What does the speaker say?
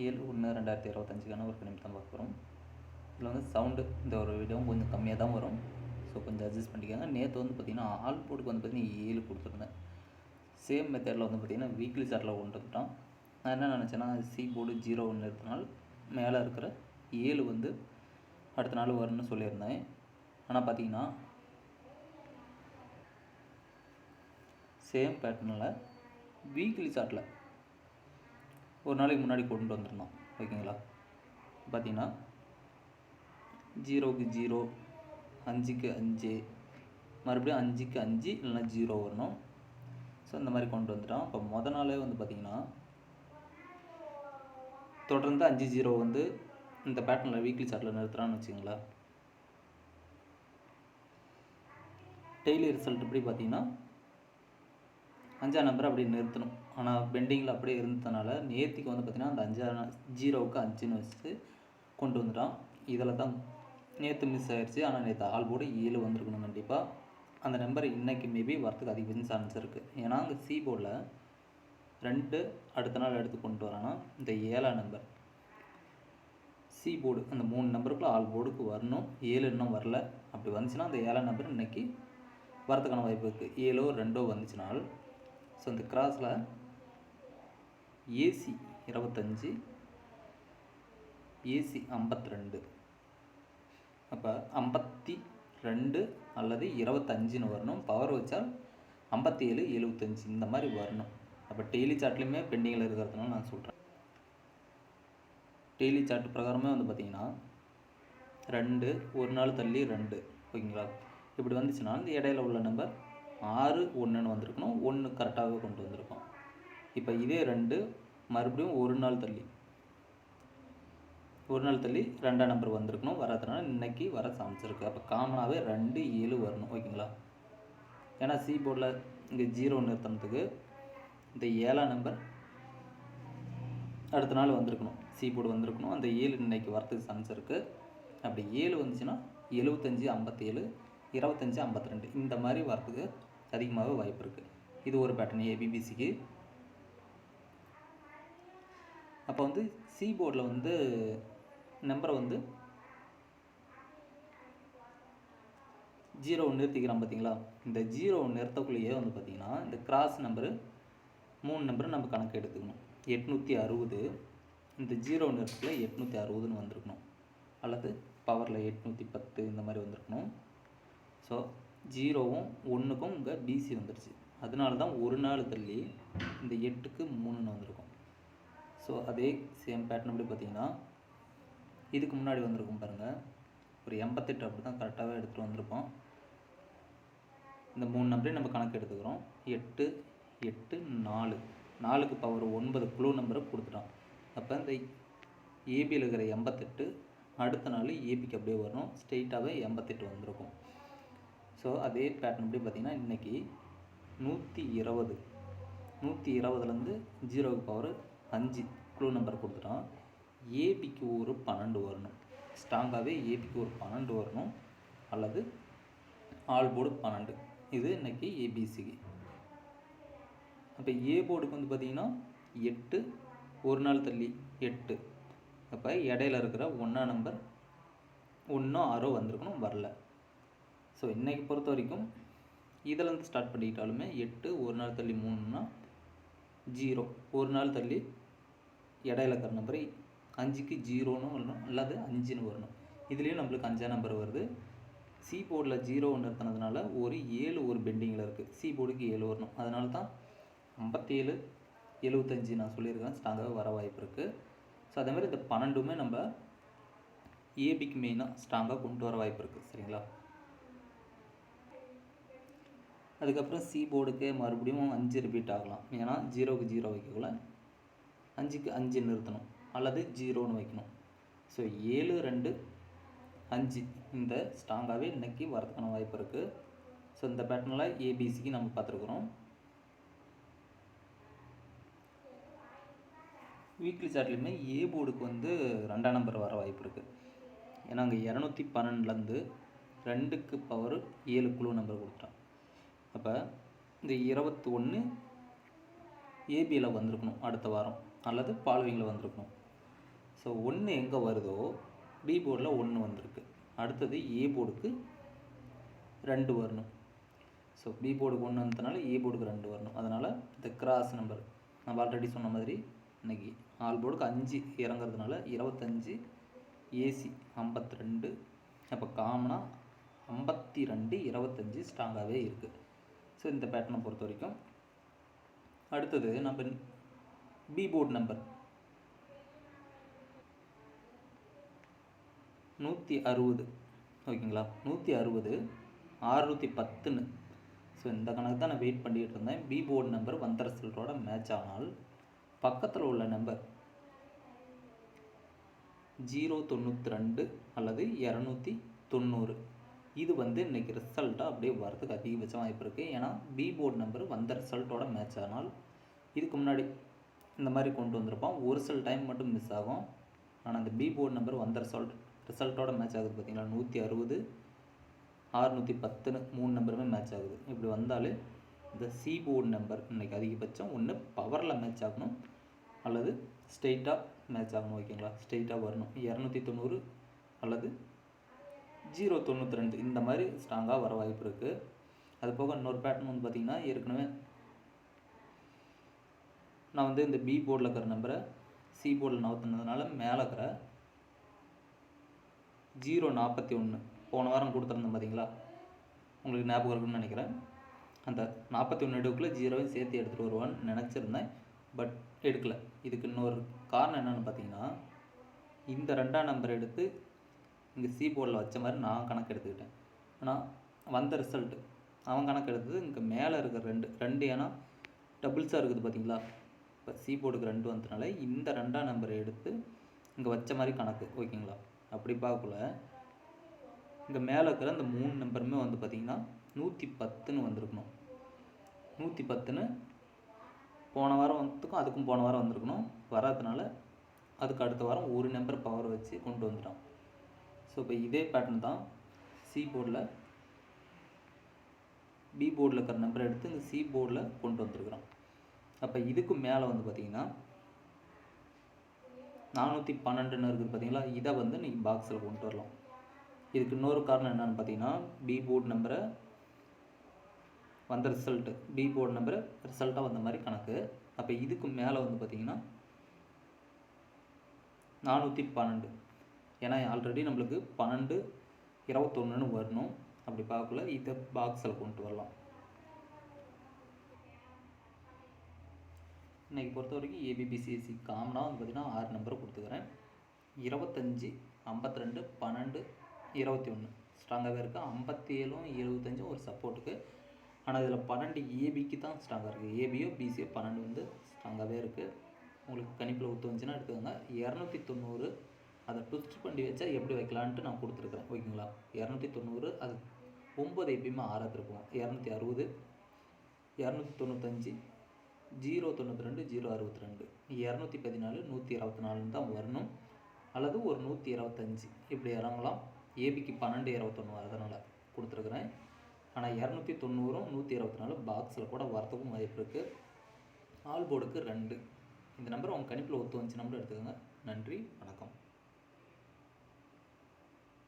ஏழு ஒன்று ரெண்டாயிரத்தி இருபத்தஞ்சுக்கான ஒரு கணிப்பு தான் பார்க்க போகிறோம் இதில் வந்து சவுண்டு இந்த ஒரு வீடியோவும் கொஞ்சம் கம்மியாக தான் வரும். ஸோ கொஞ்சம் அட்ஜஸ்ட் பண்ணிக்காங்க. நேற்று வந்து பார்த்திங்கன்னா ஆல் போர்டுக்கு வந்து பார்த்திங்கன்னா ஏழு கொடுத்துருந்தேன். சேம் மெத்தடில் வந்து பார்த்திங்கன்னா வீக்லி சார்ட்டில் கொண்டு வந்துட்டோம். நான் என்ன நினச்சேன்னா சி போர்டு ஜீரோ ஒன்று எடுத்தனால் மேலே இருக்கிற ஏழு வந்து அடுத்த நாள் வரும்னு சொல்லியிருந்தேன். ஆனால் பார்த்தீங்கன்னா சேம் பேட்டர்னில் வீக்லி சார்ட்டில் ஒரு நாளைக்கு முன்னாடி கொண்டு வந்துடணும் ஓகேங்களா? பார்த்தீங்கன்னா ஜீரோவுக்கு ஜீரோ அஞ்சுக்கு அஞ்சு மறுபடியும் அஞ்சுக்கு அஞ்சு இல்லைன்னா ஜீரோ வரணும். ஸோ இந்த மாதிரி கொண்டு வந்துட்டோம். அப்போ மொதல் நாளே வந்து பார்த்திங்கன்னா தொடர்ந்து அஞ்சு ஜீரோ வந்து இந்த பேட்டர்னில் வீக்லி சார்ட்டில் நிறுத்துகிறான்னு வச்சுங்களேன். டெய்லி ரிசல்ட் எப்படி பார்த்தீங்கன்னா அஞ்சாம் நம்பர் அப்படி நிறுத்தணும். ஆனால் பெண்டிங்கில் அப்படியே இருந்ததுனால நேற்றுக்கு வந்து பார்த்திங்கன்னா அந்த அஞ்சா ஜீரோவுக்கு அஞ்சுன்னு வச்சு கொண்டு வந்துட்டான். இதில் தான் நேற்று மிஸ் ஆயிடுச்சு ஆனால் நேற்று ஆல் போர்டு ஏழு வந்திருக்கணும் கண்டிப்பாக அந்த நம்பர் இன்றைக்கி மேபி வரத்துக்கு அதிக சான்ஸ் இருக்குது ஏன்னா அங்கே சி போர்டில் ரெண்டு அடுத்த நாள் எடுத்து கொண்டு வரானா இந்த ஏழாம் நம்பர் சி போர்டு அந்த மூணு நம்பருக்குள்ள ஆல் போர்டுக்கு வரணும். ஏழு இன்னும் வரல. அப்படி வந்துச்சுன்னா அந்த ஏழாம் நம்பர் இன்றைக்கி வரத்துக்கான வாய்ப்பு இருக்குது ஏழோ ரெண்டோ வந்துச்சுனால் ஸோ இந்த கிராஸில் ஏசி இருபத்தஞ்சி ஏசி ஐம்பத்தி ரெண்டு அப்போ ஐம்பத்தி ரெண்டு அல்லது இருபத்தஞ்சுன்னு வரணும். பவர் வச்சால் ஐம்பத்தி ஏழு எழுபத்தஞ்சி இந்த மாதிரி வரணும். அப்போ டெய்லி சார்ட்லேயுமே பெண்டிங்கில் இருக்கிறதுனால நான் சொல்கிறேன் டெய்லி சார்ட் பிரகாரமே வந்து பார்த்திங்கன்னா ரெண்டு ஒரு நாள் தள்ளி ரெண்டு. ஓகேங்களா? இப்படி வந்துச்சுன்னா இந்த இடையில உள்ள நம்பர் ஆறு ஒன்றுன்னு வந்திருக்கணும். ஒன்று கரெக்டாகவே கொண்டு வந்திருக்கோம். இப்போ இதே ரெண்டு மறுபடியும் ஒரு நாள் தள்ளி. ஒரு நாள் தள்ளி ரெண்டாம் நம்பர் வந்திருக்கணும். வராதனால இன்னைக்கு வர சமைச்சிருக்கு இருக்குது அப்போ காமனாகவே ரெண்டு ஏழு வரணும். ஓகேங்களா? ஏன்னா சி போர்டில் இங்கே ஜீரோ நிறுத்தினதுக்கு இந்த ஏழாம் நம்பர் அடுத்த நாள் வந்திருக்கணும். சி போர்டு வந்திருக்கணும். அந்த ஏழு இன்னைக்கு வரத்துக்கு சான்ஸ் இருக்குது அப்படி ஏழு வந்துச்சுன்னா எழுபத்தஞ்சி ஐம்பத்தேழு இருபத்தஞ்சி ஐம்பத்தி ரெண்டு இந்த மாதிரி வரத்துக்கு அதிகமாகவே வாய்ப்பு இருக்குது இது ஒரு பேட்டர்ன் ஏபிபிசிக்கு அப்போ வந்து சி போர்டில் வந்து நம்பரை வந்து ஜீரோ நிறுத்திக்கிறான் பார்த்தீங்களா இந்த ஜீரோ நிறுத்தக்குள்ளேயே வந்து பார்த்தீங்கன்னா இந்த கிராஸ் நம்பரு மூணு நம்பர் நம்ம கணக்கு எடுத்துக்கணும். எட்நூற்றி அறுபது இந்த ஜீரோ நிறுத்தத்தில் எட்நூற்றி அறுபதுன்னு வந்திருக்கணும். அல்லது பவரில் எட்நூற்றி பத்து இந்த மாதிரி வந்திருக்கணும். ஸோ ஜீரோவும் ஒன்றுக்கும் இங்கே பிசி வந்துடுச்சு அதனால தான் ஒரு நாள் தள்ளி இந்த எட்டுக்கு மூணுன்னு வந்திருக்கும். ஸோ அதே சேம் பேட்டர்ன் அப்படி பார்த்தீங்கன்னா இதுக்கு முன்னாடி வந்திருக்கும் பாருங்கள் ஒரு எண்பத்தெட்டு அப்படி தான் கரெக்டாகவே எடுத்துகிட்டு வந்திருப்போம். இந்த மூணு நம்பரையும் நம்ம கணக்கு எடுத்துக்கிறோம். எட்டு எட்டு நாலு. நாலுக்கு பவர் ஒன்பது குழு நம்பரை கொடுத்துட்டோம் அப்போ இந்த ஏபியில் இருக்கிற எண்பத்தெட்டு அடுத்த நாள் ஏபிக்கு அப்படியே வரணும். ஸ்ட்ரெயிட்டாகவே எண்பத்தெட்டு வந்திருக்கும். ஸோ அதே பேட்டர்ன் அப்படி பார்த்திங்கன்னா இன்றைக்கி நூற்றி இருபது. நூற்றி இருபதுலேருந்து ஜீரோவுக்கு பவர் அஞ்சு குழு நம்பர் கொடுத்துட்டோம். ஏபிக்கு ஒரு பன்னெண்டு வரணும். ஸ்ட்ராங்காகவே ஏபிக்கு ஒரு பன்னெண்டு வரணும். அல்லது ஆல் போர்டு பன்னெண்டு. இது இன்றைக்கி ஏபிசிக்கு அப்போ ஏ போர்டுக்கு வந்து பார்த்திங்கன்னா எட்டு ஒரு நாள் தள்ளி எட்டு. அப்போ இடையில இருக்கிற ஒன்றா நம்பர் ஒன்றும் ஆறோ வந்திருக்கணும் வரல. ஸோ இன்றைக்கி பொறுத்த வரைக்கும் இதிலேருந்து ஸ்டார்ட் பண்ணிக்கிட்டாலுமே எட்டு ஒரு நாள் தள்ளி மூணுன்னா ஜீரோ ஒரு நாள் தள்ளி இடையில நம்பர் அஞ்சுக்கு ஜீரோன்னு வரணும் அல்லது அஞ்சுன்னு வரணும். இதுலேயும் நம்மளுக்கு அஞ்சா நம்பர் வருது. சி போர்டில் ஜீரோ ஒன்று நிறுத்தினதுனால ஒரு ஏழு ஒரு பெண்டிங்கில் இருக்குது சி போர்டுக்கு ஏழு வரணும். அதனால தான் ஐம்பத்தேழு எழுபத்தஞ்சி நான் சொல்லியிருக்கேன் ஸ்ட்ராங்காக வர வாய்ப்பு இருக்குது ஸோ அதே மாதிரி இந்த பன்னெண்டுமே நம்ம ஏபிக்கு மெயினாக ஸ்ட்ராங்காக கொண்டு வர வாய்ப்பு இருக்குது சரிங்களா? அதுக்கப்புறம் சி போர்டுக்கு மறுபடியும் அஞ்சு ரிப்பீட் ஆகலாம். ஏன்னா ஜீரோக்கு ஜீரோ வைக்கக்குள்ள அஞ்சுக்கு அஞ்சு நிறுத்தணும் அல்லது ஜீரோன்னு வைக்கணும். ஸோ ஏழு ரெண்டு அஞ்சு இந்த ஸ்ட்ராங்காகவே இன்றைக்கி வரதுக்கான வாய்ப்பு இருக்குது ஸோ இந்த பேட்டர்னில் ஏபிசிக்கு நம்ம பார்த்துருக்குறோம். வீக்லி சார்ட்லேயுமே ஏ போர்டுக்கு வந்து ரெண்டாம் நம்பர் வர வாய்ப்பு இருக்குது ஏன்னா அங்கே இரநூத்தி பன்னெண்டுலேருந்து ரெண்டுக்கு பவர் ஏழு குழு நம்பர் கொடுத்துட்டான். அப்போ இந்த இருபத்தி ஒன்று ஏபியில் வந்திருக்கணும் அடுத்த வாரம். அல்லது ஃபாலோவிங்கில் வந்திருக்கணும். ஸோ ஒன்று எங்கே வருதோ பி போர்டில் ஒன்று வந்திருக்கு. அடுத்தது ஏ போர்டுக்கு ரெண்டு வரணும். ஸோ பி போர்டுக்கு ஒன்று வந்ததுனால ஏ போர்டுக்கு ரெண்டு வரணும். அதனால் இந்த கிராஸ் நம்பர் நம்ம ஆல்ரெடி சொன்ன மாதிரி இன்னைக்கு ஆல் போர்டுக்கு அஞ்சு இறங்குறதுனால இருபத்தஞ்சி ஏசி ஐம்பத்தி ரெண்டு அப்போ காமனாக ஐம்பத்தி ரெண்டு இருபத்தஞ்சி ஸ்ட்ராங்காகவே இருக்குது ஸோ இந்த பேட்டர்னை பொறுத்த வரைக்கும். அடுத்தது நம்ம பி போர்ட் நம்பர் நூற்றி அறுபது. ஓகேங்களா? நூற்றி அறுபது ஆறுநூற்றி பத்துன்னு. ஸோ இந்த கணக்கு தான் நான் வெயிட் பண்ணிகிட்டு இருந்தேன். பி போர்டு நம்பர் வந்த ரிசல்ட்டோட மேட்ச் ஆனால் பக்கத்தில் உள்ள நம்பர் ஜீரோ தொண்ணூற்றி ரெண்டு அல்லது இரநூத்தி தொண்ணூறு. இது வந்து இன்றைக்கி ரிசல்ட்டாக அப்படியே வரதுக்கு அதிகபட்ச வாய்ப்பு இருக்குது ஏன்னா பி போர்டு நம்பர் வந்த ரிசல்ட்டோட மேட்ச் ஆனால் இதுக்கு முன்னாடி இந்த மாதிரி கொண்டு வந்திருப்போம். ஒரு சில டைம் மட்டும் மிஸ் ஆகும். ஆனால் அந்த பி போர்டு நம்பர் வந்த ரிசல்ட் ரிசல்ட்டோட மேட்ச் ஆகுது பார்த்தீங்களா நூற்றி அறுபது ஆறுநூற்றி பத்துன்னு மூணு நம்பருமே மேட்ச் ஆகுது. இப்படி வந்தாலே இந்த சி போர்டு நம்பர் இன்றைக்கி அதிகபட்சம் ஒன்று பவரில் மேட்ச் ஆகணும். அல்லது ஸ்ட்ரெயிட்டாக மேட்ச் ஆகணும் ஓகேங்களா? ஸ்ட்ரெயிட்டாக வரணும். இரநூத்தி தொண்ணூறு அல்லது ஜீரோ தொண்ணூற்றி ரெண்டு. இந்த மாதிரி ஸ்ட்ராங்காக வர வாய்ப்பு இருக்குது அது போக இன்னொரு பேட்டர்ன் வந்து பார்த்திங்கன்னா ஏற்கனவே நான் வந்து இந்த பி போர்டில் இருக்கிற நம்பரை சி போர்டில் நவுத்துனதுனால மேலே இருக்கிற ஜீரோ நாற்பத்தி ஒன்று போன வாரம் கொடுத்துருந்தேன் பார்த்தீங்களா உங்களுக்கு ஞாபகம் இருக்குன்னு நினைக்கிறேன். அந்த நாற்பத்தி ஒன்று எடுக்குள்ளே ஜீரோவையும் சேர்த்து எடுத்துகிட்டு வருவான்னு நினச்சிருந்தேன். பட் எடுக்கலை. இதுக்கு இன்னொரு காரணம் என்னென்னு பார்த்தீங்கன்னா இந்த ரெண்டாம் நம்பர் எடுத்து இங்கே சி போர்டில் வச்ச மாதிரி நான் கணக்கு எடுத்துக்கிட்டேன். ஆனால் வந்த ரிசல்ட்டு அவன் கணக்கு எடுத்தது இங்கே மேலே இருக்கிற ரெண்டு ரெண்டு ஏன்னா டபுள்ஸாக இருக்குது பார்த்தீங்களா இப்போ சி போர்டுக்கு ரெண்டு வந்ததுனால இந்த ரெண்டாம் நம்பரை எடுத்து இங்கே வச்ச மாதிரி கணக்கு ஓகேங்களா? அப்படி பார்க்கல இங்கே மேலே இருக்கிற அந்த மூணு நம்பருமே வந்து பார்த்திங்கன்னா நூற்றி பத்துன்னு வந்திருக்கணும். நூற்றி பத்துன்னு போன வாரம் வந்துக்கும் அதுக்கும் போன வாரம் வந்திருக்கணும். வராதனால அதுக்கு அடுத்த வாரம் ஒரு நம்பர் பவர் வச்சு கொண்டு வந்துட்டோம். ஸோ இப்போ இதே பேட்டர்ன் தான் சி போர்டில் பி போர்டில் இருக்கிற நம்பரை எடுத்து இங்கே சி போர்டில் கொண்டு வந்திருக்கிறோம். அப்போ இதுக்கு மேலே வந்து பார்த்திங்கன்னா நானூற்றி பன்னெண்டுன்னு இருக்குது பார்த்தீங்களா இதை வந்து நீங்கள் பாக்ஸில் கொண்டு வரலாம். இதுக்கு இன்னொரு காரணம் என்னென்னு பார்த்தீங்கன்னா பி போர்டு நம்பரை வந்த ரிசல்ட்டு பி போர்டு நம்பரை ரிசல்ட்டாக வந்த மாதிரி கணக்கு. அப்போ இதுக்கு மேலே வந்து பார்த்தீங்கன்னா நானூற்றி பன்னெண்டு. ஏன்னா ஆல்ரெடி நம்மளுக்கு பன்னெண்டு இருபத்தொன்னுன்னு வரணும். அப்படி பார்க்கல இதை பாக்ஸில் கொண்டு வரலாம். இன்றைக்கி பொறுத்த வரைக்கும் ஏபிபிசிஎஸ்சி காமனாக வந்து பார்த்திங்கன்னா ஆறு நம்பர் கொடுத்துக்கிறேன். இருபத்தஞ்சி ஐம்பத்தி ரெண்டு பன்னெண்டு இருபத்தி ஒன்று ஸ்ட்ராங்காகவே இருக்குது ஐம்பத்தி ஏழும் எழுபத்தஞ்சும் ஒரு சப்போர்ட்டுக்கு ஆனால் இதில் பன்னெண்டு ஏபிக்கு தான் ஸ்ட்ராங்காக இருக்குது ஏபியோ பிசியோ பன்னெண்டு வந்து ஸ்ட்ராங்காகவே இருக்குது உங்களுக்கு கணிப்பில் ஒத்து வந்துச்சுன்னா எடுத்துக்கோங்க. இரநூத்தி தொண்ணூறு அதை ட்விஸ்ட் பண்ணி வச்சா எப்படி வைக்கலான்ட்டு நான் கொடுத்துருக்குறேன். ஓகேங்களா? இரநூத்தி தொண்ணூறு அது ஒம்பது எப்பயுமே ஆறாவது இருக்கும். இரநூத்தி அறுபது இரநூத்தி தொண்ணூத்தஞ்சு ஜீரோ தொண்ணூற்றி ரெண்டு ஜீரோ அறுபத்தி ரெண்டு இரநூத்தி பதினாலு நூற்றி இருபத்தி நாலுன்னு தான் வரணும். அல்லது ஒரு நூற்றி இருபத்தஞ்சி. இப்படி இறங்கலாம். ஏபிக்கு பன்னெண்டு இருபத்தொன்று அதனால் கொடுத்துருக்குறேன். ஆனால் இரநூத்தி தொண்ணூறும் நூற்றி இருபத்தி நாலு பாக்ஸில் கூட வரத்துக்கும் வாய்ப்பு இருக்குது ஆல் போர்டுக்கு ரெண்டு. இந்த நம்பர் உங்கள் கணிப்பில் ஒத்து வந்துச்சு நம்பர் எடுத்துக்கோங்க. நன்றி வணக்கம்.